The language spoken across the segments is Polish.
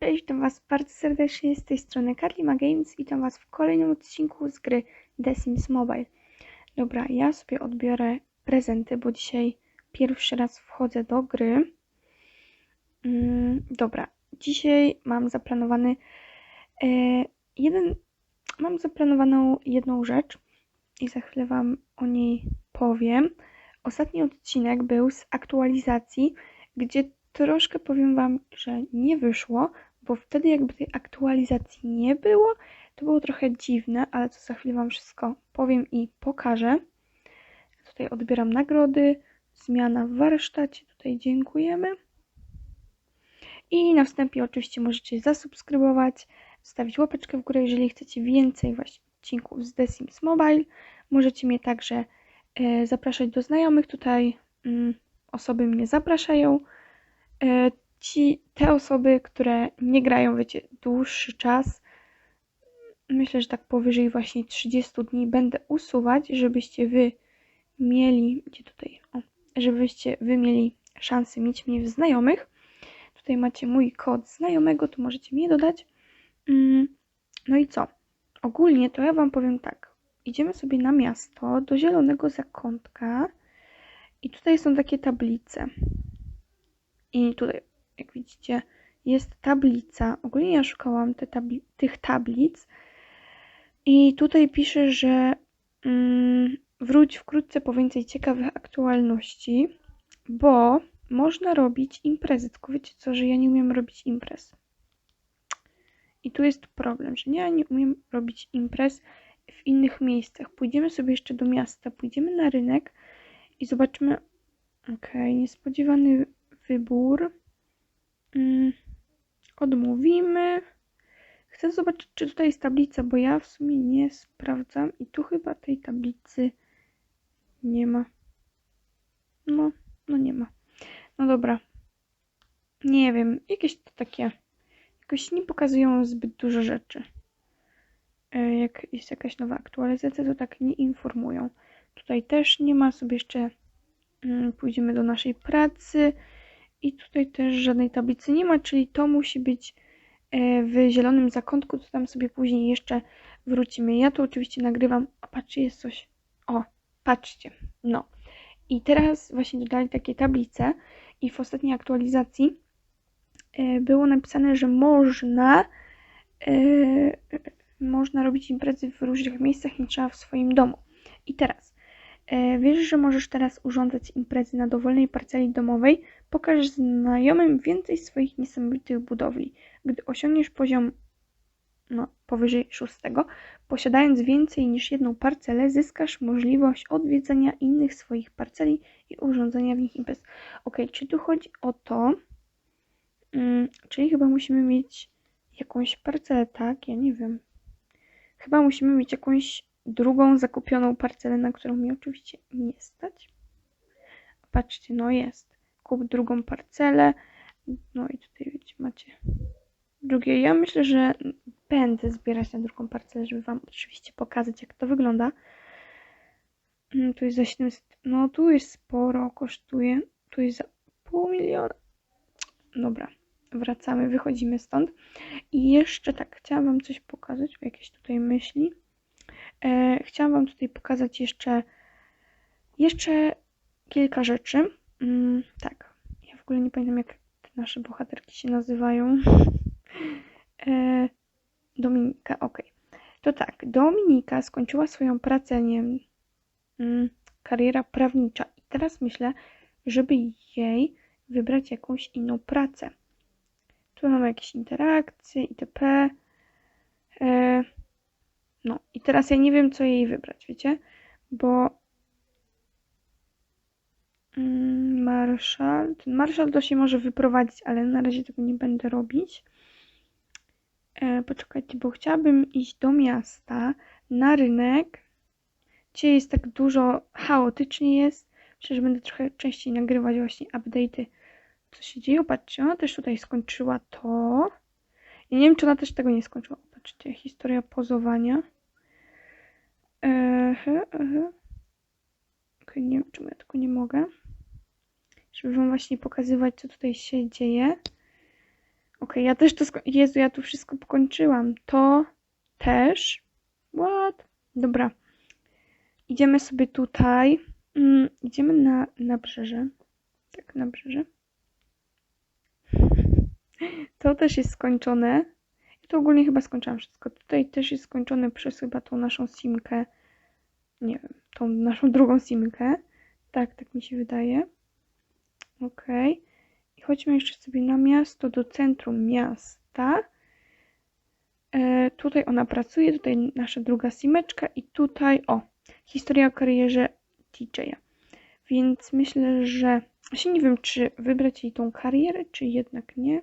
Cześć, witam Was bardzo serdecznie z tej strony Karlima Games i witam Was w kolejnym odcinku z gry The Sims Mobile. Dobra, ja sobie odbiorę prezenty, bo dzisiaj pierwszy raz wchodzę do gry. Mm, dobra, dzisiaj mam zaplanowany e, jeden, mam zaplanowaną jedną rzecz i za chwilę Wam o niej powiem. Ostatni odcinek był z aktualizacji, gdzie troszkę powiem Wam, że nie wyszło, bo wtedy jakby tej aktualizacji nie było, to było trochę dziwne, ale to za chwilę Wam wszystko powiem i pokażę. Tutaj odbieram nagrody, zmiana w warsztacie, tutaj dziękujemy. I na wstępie oczywiście możecie zasubskrybować, zostawić łapeczkę w górę, jeżeli chcecie więcej właśnie odcinków z The Sims Mobile. Możecie mnie także e, zapraszać do znajomych, tutaj mm, osoby mnie zapraszają. Ci, te osoby, które nie grają, wiecie, dłuższy czas, myślę, że tak powyżej właśnie 30 dni będę usuwać, żebyście wy mieli, gdzie tutaj, o, żebyście wy mieli szansę mieć mnie w znajomych. Tutaj macie mój kod znajomego, tu możecie mnie dodać. Mm, No i co? Ogólnie to ja wam powiem tak. Idziemy sobie na miasto, do zielonego zakątka i tutaj są takie tablice. I tutaj, jak widzicie, jest tablica. Ogólnie ja szukałam te tabli tych tablic. I tutaj pisze, że mm, wróć wkrótce po więcej ciekawych aktualności, bo można robić imprezy. Tylko wiecie co, że ja nie umiem robić imprez. I tu jest problem, że ja nie umiem robić imprez w innych miejscach. Pójdziemy sobie jeszcze do miasta, pójdziemy na rynek i zobaczymy. Okej, niespodziewany wybór. Mm, odmówimy. Chcę zobaczyć, czy tutaj jest tablica, bo ja w sumie nie sprawdzam i tu chyba tej tablicy nie ma. No, no nie ma. No dobra. Nie wiem, jakieś to takie. Jakoś nie pokazują zbyt dużo rzeczy. E, Jak jest jakaś nowa aktualizacja, to tak nie informują. Tutaj też nie ma, sobie jeszcze mm, pójdziemy do naszej pracy. I tutaj też żadnej tablicy nie ma, czyli to musi być e, w zielonym zakątku, to tam sobie później jeszcze wrócimy. Ja tu oczywiście nagrywam, a patrzcie, jest coś. O, patrzcie, no. I teraz właśnie dodali takie tablice i w ostatniej aktualizacji e, było napisane, że można e, można robić imprezy w różnych miejscach, nie trzeba w swoim domu. I teraz, wiesz, że możesz teraz urządzać imprezy na dowolnej parceli domowej? Pokaż znajomym więcej swoich niesamowitych budowli. Gdy osiągniesz poziom no, powyżej szóstego, posiadając więcej niż jedną parcelę, zyskasz możliwość odwiedzenia innych swoich parceli i urządzenia w nich imprez. Ok, czy tu chodzi o to, mm, czyli chyba musimy mieć jakąś parcelę, tak? Ja nie wiem. Chyba musimy mieć jakąś drugą zakupioną parcelę, na którą mi oczywiście nie stać. Patrzcie, no jest. Kup drugą parcelę. No i tutaj wiecie, macie drugie. Ja myślę, że będę zbierać na drugą parcelę, żeby wam oczywiście pokazać, jak to wygląda. Mm, Tu jest za 700. No tu jest sporo, kosztuje. Tu jest za pół miliona. Dobra, wracamy, wychodzimy stąd. I jeszcze tak, chciałam Wam coś pokazać, jakieś tutaj myśli. E, chciałam Wam tutaj pokazać jeszcze, jeszcze kilka rzeczy. Mm, tak, ja w ogóle nie pamiętam, jak te nasze bohaterki się nazywają. e, Dominika, ok. To tak, Dominika skończyła swoją pracę, nie mm, kariera prawnicza. I teraz myślę, żeby jej wybrać jakąś inną pracę. Tu mamy jakieś interakcje, itp. No i teraz ja nie wiem, co jej wybrać, wiecie? Bo mm, Marszal, ten Marszal to się może wyprowadzić, ale na razie tego nie będę robić. E, poczekajcie, bo chciałabym iść do miasta, na rynek. Dzisiaj jest tak dużo, chaotycznie jest. Że będę trochę częściej nagrywać właśnie update'y co się dzieje. Patrzcie, ona też tutaj skończyła to. Ja nie wiem, czy ona też tego nie skończyła. Patrzcie, historia pozowania. Ehe, ehe. Okay, nie wiem, czemu ja tego nie mogę. Żeby wam właśnie pokazywać, co tutaj się dzieje. Okej, ja też to Jezu, ja tu wszystko pokończyłam. To też. What? Dobra. Idziemy sobie tutaj. Mm, idziemy na nabrzeże. Tak, nabrzeże. To też jest skończone. To ogólnie chyba skończyłam wszystko. Tutaj też jest skończone przez chyba tą naszą simkę. Nie wiem, tą naszą drugą simkę. Tak, tak mi się wydaje. Okej. I chodźmy jeszcze sobie na miasto, do centrum miasta. E, tutaj ona pracuje, tutaj nasza druga simeczka i tutaj, o, historia o karierze DJ-a. Więc myślę, że właśnie nie wiem, czy wybrać jej tą karierę, czy jednak nie.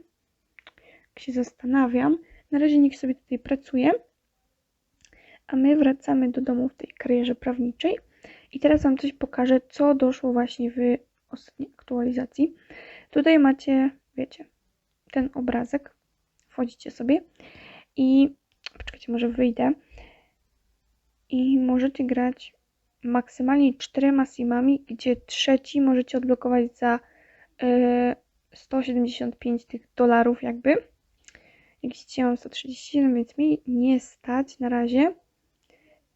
Jak się zastanawiam. Na razie niech sobie tutaj pracuje. A my wracamy do domu w tej karierze prawniczej. I teraz Wam coś pokażę, co doszło właśnie w ostatniej aktualizacji. Tutaj macie, wiecie, ten obrazek. Wchodzicie sobie i poczekajcie, może wyjdę. I możecie grać maksymalnie czterema simami, gdzie trzeci możecie odblokować za e, 175 tych dolarów jakby. Jak widzicie mam 137, więc mi nie stać na razie.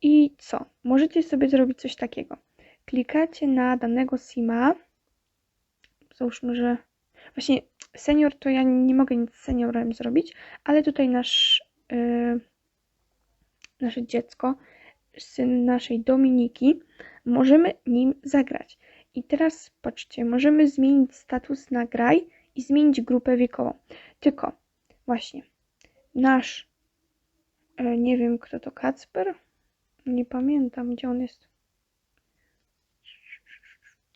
I co? Możecie sobie zrobić coś takiego. Klikacie na danego sima. Załóżmy, że właśnie senior to ja nie mogę nic z seniorem zrobić, ale tutaj nasz yy, nasze dziecko, syn naszej Dominiki, możemy nim zagrać. I teraz patrzcie, możemy zmienić status na graj i zmienić grupę wiekową. Tylko właśnie nasz, e, nie wiem kto to Kacper, nie pamiętam gdzie on jest.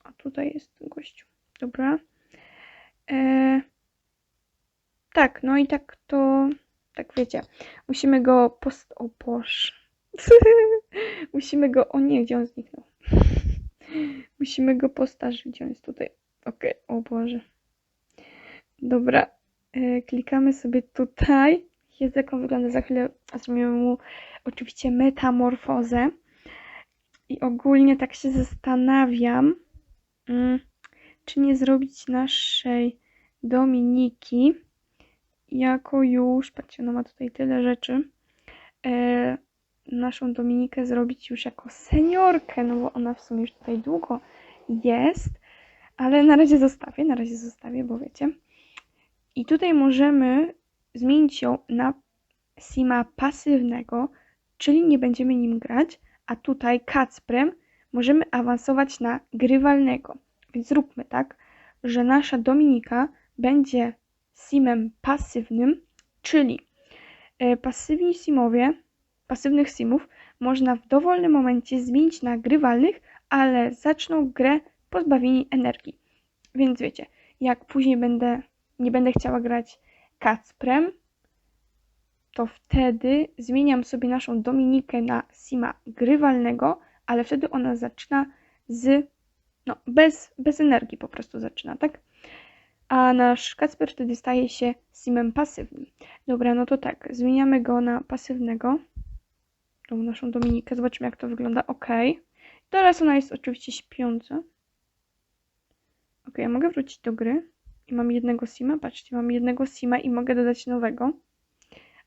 A tutaj jest gościu. Dobra. E, tak, no i tak to, tak wiecie, musimy go post... O Boże. musimy go... O nie, gdzie on zniknął? musimy go postarzyć, gdzie on jest tutaj. Okej, o Boże. Dobra, e, klikamy sobie tutaj. Jest jak on wygląda za chwilę. Zrobimy mu oczywiście metamorfozę. I ogólnie tak się zastanawiam, mm, czy nie zrobić naszej Dominiki jako już, patrzcie, ona ma tutaj tyle rzeczy, e, naszą Dominikę zrobić już jako seniorkę, no bo ona w sumie już tutaj długo jest, ale na razie zostawię, na razie zostawię, bo wiecie. I tutaj możemy zmienić ją na sima pasywnego, czyli nie będziemy nim grać, a tutaj Kacprem możemy awansować na grywalnego. Więc zróbmy tak, że nasza Dominika będzie simem pasywnym, czyli e, pasywni simowie, pasywnych simów można w dowolnym momencie zmienić na grywalnych, ale zaczną grę pozbawieni energii. Więc wiecie, jak później będę, nie będę chciała grać Kacprem, to wtedy zmieniam sobie naszą Dominikę na sima grywalnego, ale wtedy ona zaczyna z, no, bez, bez energii po prostu zaczyna, tak? A nasz Kacper wtedy staje się simem pasywnym. Dobra, no to tak, zmieniamy go na pasywnego. Tą naszą Dominikę, zobaczymy jak to wygląda. Ok. Teraz ona jest oczywiście śpiąca. Ok, ja mogę wrócić do gry. I mam jednego sima, patrzcie, mam jednego sima i mogę dodać nowego.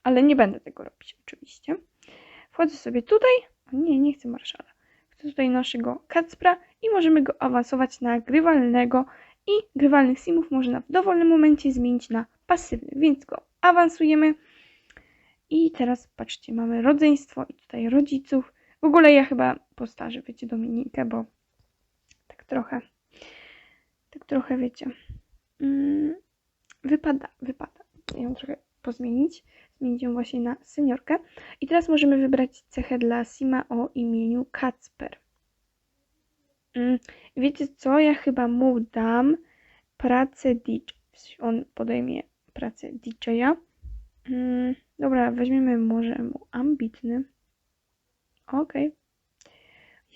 Ale nie będę tego robić oczywiście. Wchodzę sobie tutaj. O nie, nie chcę marszala. Chcę tutaj naszego Kacpra i możemy go awansować na grywalnego i grywalnych simów można w dowolnym momencie zmienić na pasywny, więc go awansujemy. I teraz patrzcie, mamy rodzeństwo i tutaj rodziców. W ogóle ja chyba postarzę, wiecie, Dominikę, bo tak trochę, tak trochę, wiecie, mm, wypada, wypada ją trochę pozmienić. Zmienić ją właśnie na seniorkę. I teraz możemy wybrać cechę dla Sima o imieniu Kacper. Mm, wiecie co? Ja chyba mu dam pracę DJ. On podejmie pracę DJ-a. Mm, dobra, weźmiemy może mu ambitny. Okej. Okay.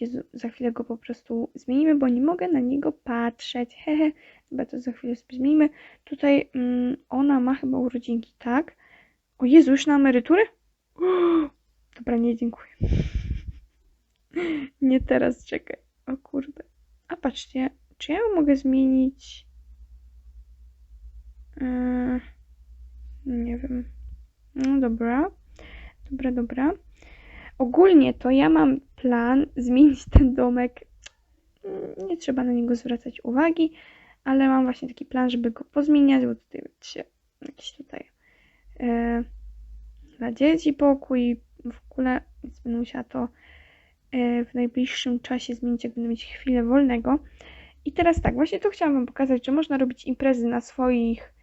Jezu, za chwilę go po prostu zmienimy, bo nie mogę na niego patrzeć. Hehe. Chyba to za chwilę sobie zmienimy. Tutaj mm, ona ma chyba urodzinki, tak? O Jezu, już na emeryturę? Dobra, nie, dziękuję. Nie teraz, czekaj. O kurde. A patrzcie, czy ja mogę zmienić? Yy... Nie wiem. No dobra. Dobra, dobra. Ogólnie to ja mam plan zmienić ten domek. Nie trzeba na niego zwracać uwagi, ale mam właśnie taki plan, żeby go pozmieniać, bo tutaj się jakiś tutaj e, dla dzieci pokój w ogóle, więc będę musiała to e, w najbliższym czasie zmienić, jak będę mieć chwilę wolnego. I teraz tak, właśnie to chciałam Wam pokazać, że można robić imprezy na swoich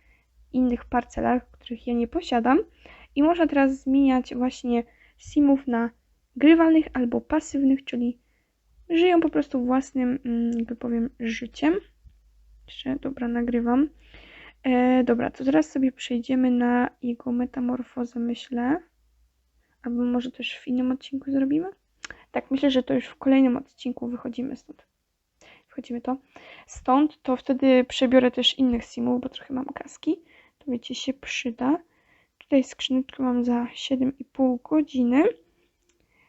innych parcelach, których ja nie posiadam. I można teraz zmieniać właśnie simów na grywalnych albo pasywnych, czyli żyją po prostu własnym, mm, jakby powiem, życiem. Jeszcze, dobra, nagrywam. E, dobra, to teraz sobie przejdziemy na jego metamorfozę, myślę. Albo może też w innym odcinku zrobimy? Tak, myślę, że to już w kolejnym odcinku wychodzimy stąd. Wchodzimy to. Stąd to wtedy przebiorę też innych simów, bo trochę mam kaski. To wiecie, się przyda. Tutaj skrzyneczkę mam za 7,5 godziny.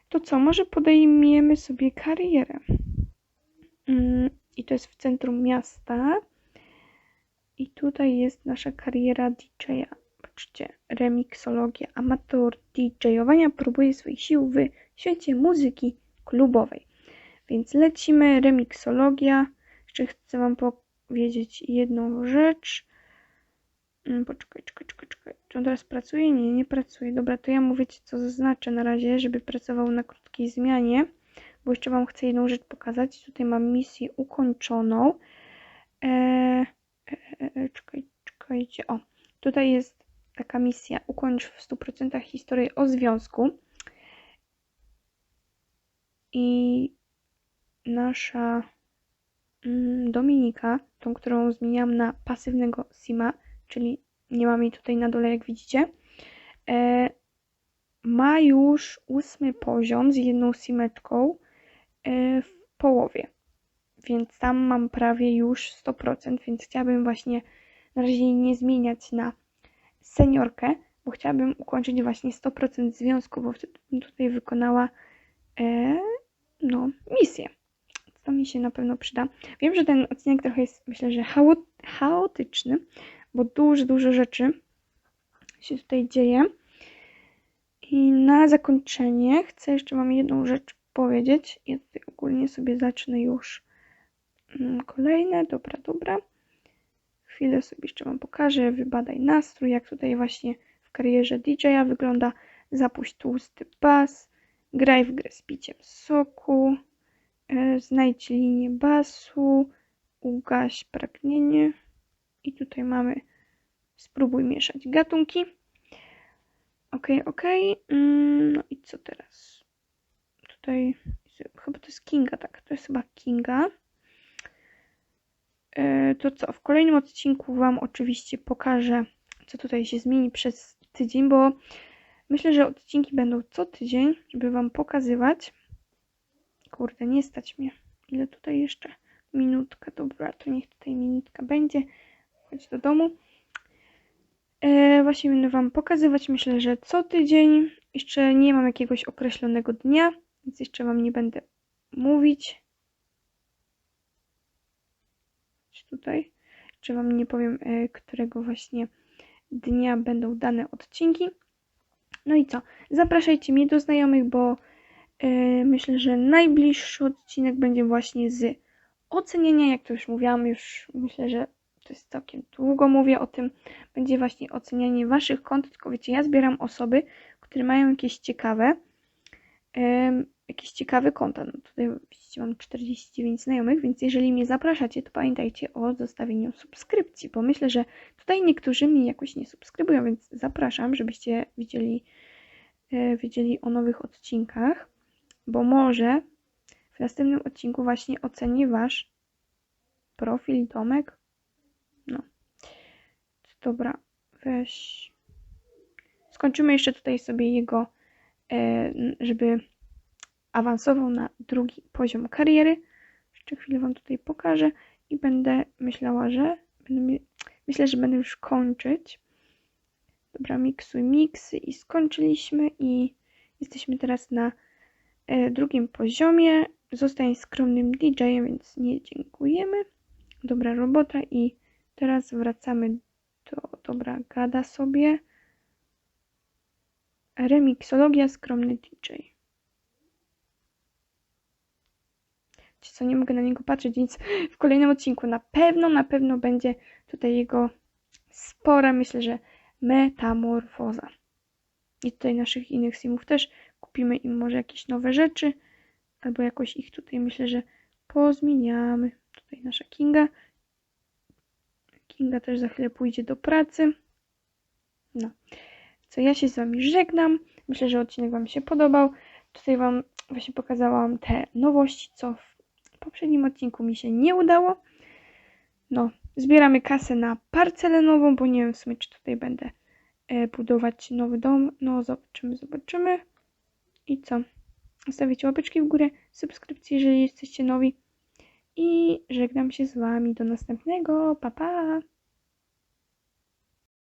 To co, może podejmiemy sobie karierę. Mm, I to jest w centrum miasta. I tutaj jest nasza kariera DJ-a. Patrzcie, remixologia, amator DJ-owania próbuje swoich sił w świecie muzyki klubowej. Więc lecimy, remixologia. Jeszcze chcę Wam powiedzieć jedną rzecz. Mm, Poczekaj, czekaj, czekaj, czekaj. On teraz pracuje? Nie, nie pracuje. Dobra, to ja mówię Ci, co zaznaczę na razie, żeby pracował na krótkiej zmianie, bo jeszcze Wam chcę jedną rzecz pokazać. Tutaj mam misję ukończoną. Eee, e, e, czekaj, czekajcie. O, tutaj jest taka misja. Ukończ w 100% historię o związku. I nasza mm, Dominika, tą, którą zmieniłam na pasywnego Sima, czyli nie mam jej tutaj na dole, jak widzicie, e, ma już ósmy poziom z jedną simeczką e, w połowie. Więc tam mam prawie już 100%, więc chciałabym właśnie na razie nie zmieniać na seniorkę, bo chciałabym ukończyć właśnie 100% związku, bo wtedy bym tutaj wykonała e, no, misję. To mi się na pewno przyda. Wiem, że ten odcinek trochę jest, myślę, że chao- chaotyczny, bo dużo, dużo rzeczy się tutaj dzieje. I na zakończenie chcę jeszcze Wam jedną rzecz powiedzieć. Ja tutaj ogólnie sobie zacznę już mm, kolejne. Dobra, dobra. Chwilę sobie jeszcze Wam pokażę. Wybadaj nastrój, jak tutaj właśnie w karierze DJ-a wygląda. Zapuść tłusty bas. Graj w grę z piciem soku. E, Znajdź linię basu. Ugaś pragnienie. I tutaj mamy spróbuj mieszać gatunki. Ok, ok. Mm, No i co teraz? Tutaj chyba to jest Kinga, tak. To jest chyba Kinga. E, To co? W kolejnym odcinku Wam oczywiście pokażę, co tutaj się zmieni przez tydzień, bo myślę, że odcinki będą co tydzień, żeby Wam pokazywać. Kurde, nie stać mnie. Ile tutaj jeszcze? Minutka, dobra, to niech tutaj minutka będzie. Chodź do domu. E, właśnie będę Wam pokazywać, myślę, że co tydzień. Jeszcze nie mam jakiegoś określonego dnia, więc jeszcze Wam nie będę mówić. Tutaj. Jeszcze Wam nie powiem, e, którego właśnie dnia będą dane odcinki. No i co? Zapraszajcie mnie do znajomych, bo e, myślę, że najbliższy odcinek będzie właśnie z oceniania, jak to już mówiłam, już myślę, że to jest całkiem długo mówię o tym, będzie właśnie ocenianie waszych kont, tylko wiecie, ja zbieram osoby, które mają jakieś ciekawe, jakieś ciekawe konta. No tutaj widzicie, mam 49 znajomych, więc jeżeli mnie zapraszacie, to pamiętajcie o zostawieniu subskrypcji, bo myślę, że tutaj niektórzy mnie jakoś nie subskrybują, więc zapraszam, żebyście widzieli, wiedzieli o nowych odcinkach, bo może w następnym odcinku właśnie ocenię wasz profil, domek. Dobra, weź. Skończymy jeszcze tutaj sobie jego, e, żeby awansował na drugi poziom kariery. Jeszcze chwilę Wam tutaj pokażę i będę myślała, że będę, myślę, że będę już kończyć. Dobra, miksuj miksy i skończyliśmy i jesteśmy teraz na e, drugim poziomie. Zostań skromnym DJ-em, więc nie dziękujemy. Dobra robota i Teraz wracamy do, dobra, gada sobie. Remixologia Skromny DJ. Wiecie co, nie mogę na niego patrzeć, więc w kolejnym odcinku na pewno, na pewno będzie tutaj jego spora, myślę, że metamorfoza. I tutaj naszych innych simów też kupimy im może jakieś nowe rzeczy, albo jakoś ich tutaj myślę, że pozmieniamy. Tutaj nasza Kinga. Kinga też za chwilę pójdzie do pracy. No. Co ja się z Wami żegnam. Myślę, że odcinek Wam się podobał. Tutaj Wam właśnie pokazałam te nowości, co w poprzednim odcinku mi się nie udało. No, zbieramy kasę na parcelę nową, bo nie wiem w sumie, czy tutaj będę e, budować nowy dom. No, zobaczymy, zobaczymy. I co? Zostawicie łapeczki w górę, subskrypcje, jeżeli jesteście nowi. I żegnam się z Wami do następnego. Pa, pa!